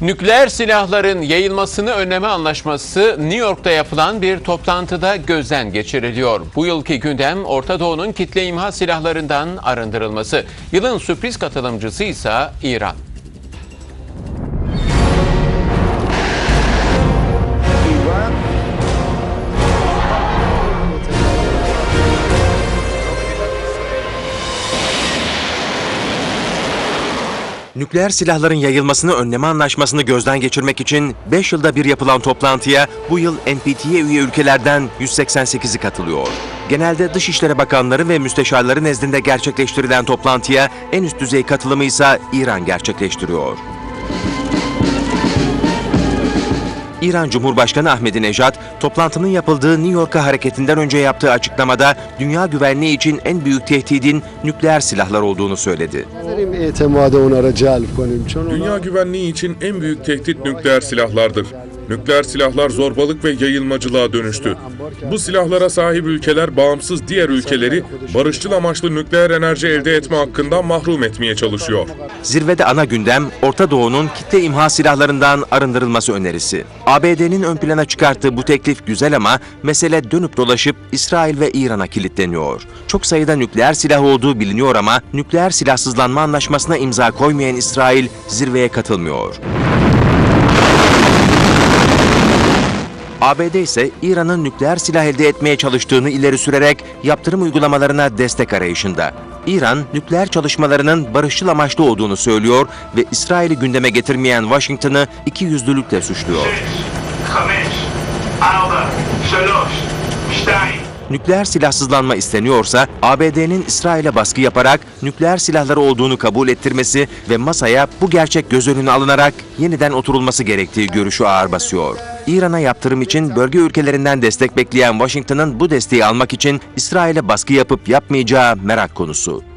Nükleer silahların yayılmasını önleme anlaşması New York'ta yapılan bir toplantıda gözden geçiriliyor. Bu yılki gündem Orta Doğu'nun kitle imha silahlarından arındırılması. Yılın sürpriz katılımcısı ise İran. Nükleer silahların yayılmasını önleme anlaşmasını gözden geçirmek için 5 yılda bir yapılan toplantıya bu yıl NPT'ye üye ülkelerden 188'i katılıyor. Genelde Dışişleri Bakanları ve Müsteşarları nezdinde gerçekleştirilen toplantıya en üst düzey katılımı ise İran gerçekleştiriyor. İran Cumhurbaşkanı Ahmedi Nejat, toplantının yapıldığı New York'a hareketinden önce yaptığı açıklamada dünya güvenliği için en büyük tehdidin nükleer silahlar olduğunu söyledi. Dünya güvenliği için en büyük tehdit nükleer silahlardır. Nükleer silahlar zorbalık ve yayılmacılığa dönüştü. Bu silahlara sahip ülkeler bağımsız diğer ülkeleri barışçıl amaçlı nükleer enerji elde etme hakkından mahrum etmeye çalışıyor. Zirvede ana gündem Orta Doğu'nun kitle imha silahlarından arındırılması önerisi. ABD'nin ön plana çıkarttığı bu teklif güzel ama mesele dönüp dolaşıp İsrail ve İran'a kilitleniyor. Çok sayıda nükleer silah olduğu biliniyor ama nükleer silahsızlanma anlaşmasına imza koymayan İsrail zirveye katılmıyor. ABD ise İran'ın nükleer silah elde etmeye çalıştığını ileri sürerek yaptırım uygulamalarına destek arayışında. İran, nükleer çalışmalarının barışçıl amaçlı olduğunu söylüyor ve İsrail'i gündeme getirmeyen Washington'ı iki ikiyüzlülükle suçluyor. Six, Nükleer silahsızlanma isteniyorsa ABD'nin İsrail'e baskı yaparak nükleer silahları olduğunu kabul ettirmesi ve masaya bu gerçek göz önüne alınarak yeniden oturulması gerektiği görüşü ağır basıyor. İran'a yaptırım için bölge ülkelerinden destek bekleyen Washington'ın bu desteği almak için İsrail'e baskı yapıp yapmayacağı merak konusu.